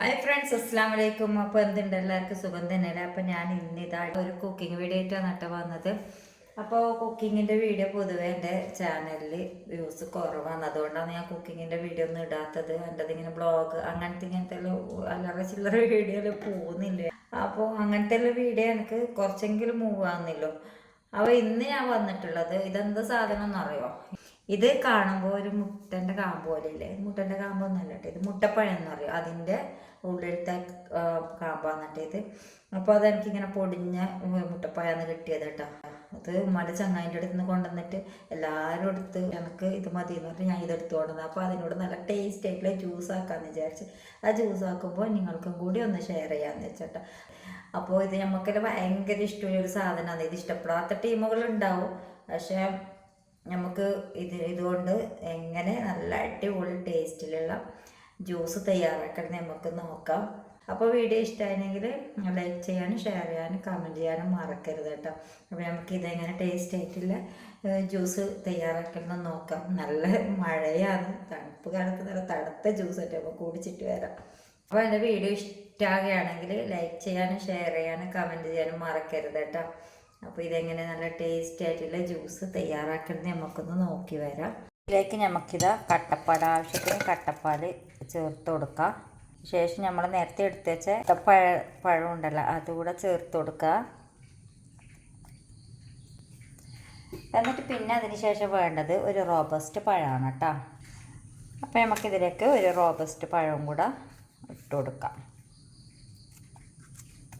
Hi friends അസ്സാം വലൈക്കും അപ്പോൾ എന്തുണ്ട്? എല്ലാവർക്കും സുഖം തന്നെയല്ലേ? അപ്പോൾ ഞാൻ ഇന്നിതാ ഒരു കുക്കിംഗ് വീഡിയോ ആയിട്ടാണ് നട്ട വന്നത്. അപ്പോൾ കുക്കിങ്ങിന്റെ വീഡിയോ പൊതുവേ എന്റെ ചാനലിൽ വ്യൂസ് കുറവാണ്. അതുകൊണ്ടാണ് ഞാൻ കുക്കിങ്ങിന്റെ വീഡിയോ ഒന്നും ഇടാത്തത്. എന്റെ ഇങ്ങനെ ബ്ലോഗ് അങ്ങനത്തെ ഇങ്ങനത്തെ അല്ലാതെ ചില്ലറ വീഡിയോയിൽ പോകുന്നില്ല. അപ്പോൾ അങ്ങനത്തെ വീഡിയോ എനിക്ക് കുറച്ചെങ്കിലും മൂവ് ആകുന്നില്ലോ അപ്പോൾ ഇന്ന് ഞാൻ വന്നിട്ടുള്ളത് ഇതെന്ത് സാധനം എന്നറിയോ ഇത് കാണുമ്പോൾ ഒരു മുട്ടന്റെ കാമ്പ് പോലെ ഇല്ലേ മുട്ടന്റെ കാമ്പ് ഒന്നല്ല കേട്ടോ. ഇത് മുട്ടപ്പഴം എന്ന് അതിന്റെ ഉള്ളിലത്തെ ആ, കാമ്പാണ് കേട്ടോ ഇത് അപ്പോൾ അതെനിക്കിങ്ങനെ പൊടിഞ്ഞ മുട്ടപ്പായാന്ന് കിട്ടിയത് കേട്ടോ അത് ഉമ്മയുടെ ചങ്ങായിന്റെ അടുത്ത് നിന്ന് കൊണ്ടുവന്നിട്ട് എല്ലാവരും എടുത്ത് എനിക്ക് ഇത് മതി എന്ന് പറഞ്ഞ് ഞാൻ ഇതെടുത്ത് കൊണ്ടുവന്നത് അപ്പോൾ അതിനോട് നല്ല ടേസ്റ്റ് ആയിട്ടുള്ള ജ്യൂസ് ആക്കാമെന്ന് വിചാരിച്ച് ആ ജ്യൂസ് ആക്കുമ്പോൾ നിങ്ങൾക്കും കൂടി ഒന്ന് ഷെയർ ചെയ്യാമെന്ന് വെച്ചിട്ട്. അപ്പോൾ ഇത് നമുക്കെല്ലാം ഭയങ്കര ഇഷ്ടമുള്ള ഒരു സാധനമാണ് ഇത് ഇഷ്ടപ്പെടാത്ത ടീമുകൾ ഉണ്ടാവും. പക്ഷേ നമുക്ക് ഇത് ഇതുകൊണ്ട് എങ്ങനെ നല്ല അടിപൊളി ടേസ്റ്റിലുള്ള ജ്യൂസ് തയ്യാറാക്കണം നമുക്ക് നോക്കാം. അപ്പോൾ വീഡിയോ ഇഷ്ടമായിരുന്നെങ്കിൽ ലൈക്ക് ചെയ്യാനും ഷെയർ ചെയ്യാനും കമന്റ് ചെയ്യാനും മറക്കരുത് കേട്ടോ. അപ്പോൾ നമുക്ക് ഇതെങ്ങനെ ടേസ്റ്റ് ആയിട്ടില്ല ജ്യൂസ് തയ്യാറാക്കണം നോക്കാം. നല്ല മഴയാണ് തണുപ്പ് കാലത്ത് നല്ല തണുത്ത ജ്യൂസ് ആയിട്ട് അപ്പോൾ കുടിച്ചിട്ട് വരാം. അപ്പോൾ എന്റെ വീഡിയോ ഇഷ്ടമാകുകയാണെങ്കിൽ ലൈക്ക് ചെയ്യാനും ഷെയർ ചെയ്യാനും കമന്റ് ചെയ്യാനും മറക്കരുത് കേട്ടോ. അപ്പോൾ ഇതെങ്ങനെ നല്ല ടേസ്റ്റ് ആയിട്ടുള്ള ജ്യൂസ് തയ്യാറാക്കുന്നത് നമുക്കൊന്ന് നോക്കി വരാം. ഇതിലേക്ക് നമുക്കിത് കട്ടപ്പാൽ ആവശ്യത്തിന് കട്ടപ്പാൽ ചേർത്ത് കൊടുക്കാം. ശേഷം നമ്മൾ നേരത്തെ എടുത്ത് വെച്ച പഴ പഴം ഉണ്ടല്ലോ അതുകൂടെ ചേർത്ത് കൊടുക്കുക എന്നിട്ട് പിന്നെ അതിന് ശേഷം വേണ്ടത് ഒരു റോബസ്റ്റ് പഴമാണ് കേട്ടോ. അപ്പോൾ നമുക്കിതിലേക്ക് ഒരു റോബസ്റ്റ് പഴവും കൂടെ ഇട്ട് കൊടുക്കാം.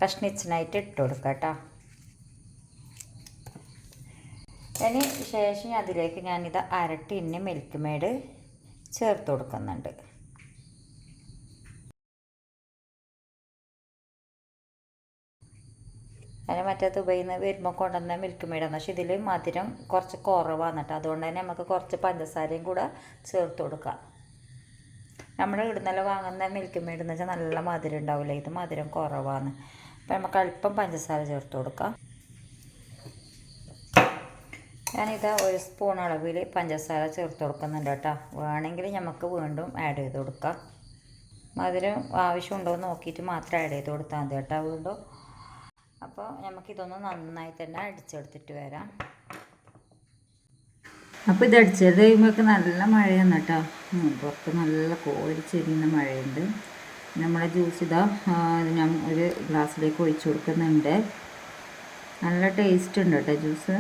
കഷ്ണിച്ചിനായിട്ട് ഇട്ട് കൊടുക്കാം കേട്ടോ. അതിന് ശേഷം അതിലേക്ക് ഞാനിത് അര ടിന്ന് മിൽക്ക് മെയ്ഡ് ചേർത്ത് കൊടുക്കുന്നുണ്ട്. അതിന് മറ്റേ ദുബൈയിൽ നിന്ന് വരുമ്പോൾ കൊണ്ടുവന്ന മിൽക്ക് മെയ്ഡാണ് പക്ഷേ ഇതിൽ മധുരം കുറച്ച് കുറവാണ് കേട്ടോ അതുകൊണ്ട് തന്നെ നമുക്ക് കുറച്ച് പഞ്ചസാരയും കൂടെ ചേർത്ത് കൊടുക്കാം. നമ്മൾ ഇവിടുന്നല്ല വാങ്ങുന്ന മിൽക്ക് മെയ്ഡ് എന്ന് വെച്ചാൽ നല്ല മധുരം ഉണ്ടാവില്ല ഇത് മധുരം കുറവാണ്. അപ്പോൾ നമുക്ക് അല്പം പഞ്ചസാര ചേർത്ത് കൊടുക്കാം. ഞാനിതാ ഒരു സ്പൂൺ അളവിൽ പഞ്ചസാര ചേർത്ത് കൊടുക്കുന്നുണ്ട് കേട്ടോ. വേണമെങ്കിൽ നമുക്ക് വീണ്ടും ആഡ് ചെയ്ത് കൊടുക്കാം. മധുരം ആവശ്യമുണ്ടോ എന്ന് നോക്കിയിട്ട് മാത്രം ആഡ് ചെയ്ത് കൊടുത്താൽ മതി കേട്ടോ വീണ്ടും. അപ്പോൾ നമുക്കിതൊന്ന് നന്നായി തന്നെ അടിച്ചെടുത്തിട്ട് വരാം. അപ്പോൾ ഇത് അടിച്ചത് കഴിയുമ്പോഴൊക്കെ നല്ല മഴയാണ് കേട്ടോ. പുറത്ത് നല്ല കോരിച്ചെരിയുന്ന മഴയുണ്ട്. നമ്മളെ ജ്യൂസ് ഇതാ ഞാൻ ഒരു ഗ്ലാസ്സിലേക്ക് ഒഴിച്ചു കൊടുക്കുന്നുണ്ട്. നല്ല ടേസ്റ്റ് ഉണ്ട് കേട്ടോ ജ്യൂസ്.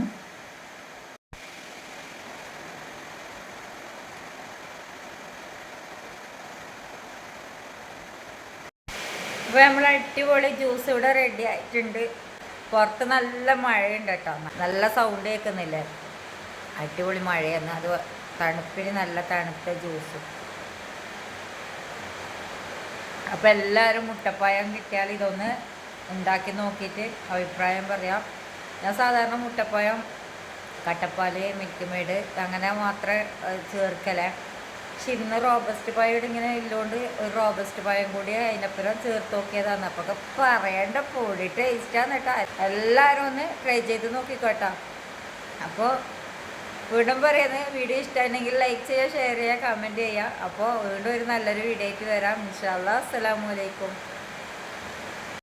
അപ്പോൾ നമ്മൾ അടിപൊളി ജ്യൂസ് ഇവിടെ റെഡി ആയിട്ടുണ്ട്. പുറത്ത് നല്ല മഴയുണ്ട് കേട്ടോ. നല്ല സൗണ്ട് കേൾക്കുന്നില്ലേ? അടിപൊളി മഴയാണ് അത് തണുപ്പിന് നല്ല തണുത്ത ജ്യൂസ് അപ്പോൾ എല്ലാവരും മുട്ടപ്പായം കിട്ടിയാൽ ഇതൊന്ന് ഉണ്ടാക്കി നോക്കിയിട്ട് അഭിപ്രായം പറയാം. ഞാൻ സാധാരണ മുട്ടപ്പായം കട്ടപ്പാൽ മിൽക്ക് മെയ്ഡ് അങ്ങനെ മാത്രമേ ചേർക്കലേ. പക്ഷെ ഇന്ന് റോബസ്റ്റ് പായോട് ഇങ്ങനെ ഇല്ലോണ്ട് ഒരു റോബസ്റ്റ് പായം കൂടി അതിനപ്പുറം ചേർത്ത് നോക്കിയതാണ്. അപ്പോൾ പറയേണ്ട പൊടി ടേസ്റ്റാന്ന് കേട്ടോ. എല്ലാവരും ഒന്ന് ട്രൈ ചെയ്ത് നോക്കിക്കോട്ടോ. അപ്പോൾ വീണ്ടും പറയുന്നത് വീഡിയോ ഇഷ്ടമായിരുന്നെങ്കിൽ ലൈക്ക് ചെയ്യുക ഷെയർ ചെയ്യുക കമന്റ് ചെയ്യുക. അപ്പോൾ വീണ്ടും ഒരു നല്ലൊരു വീഡിയോ ആയിട്ട് വരാം. ഇൻഷാല്ലാ അസ്സാം അലൈക്കും.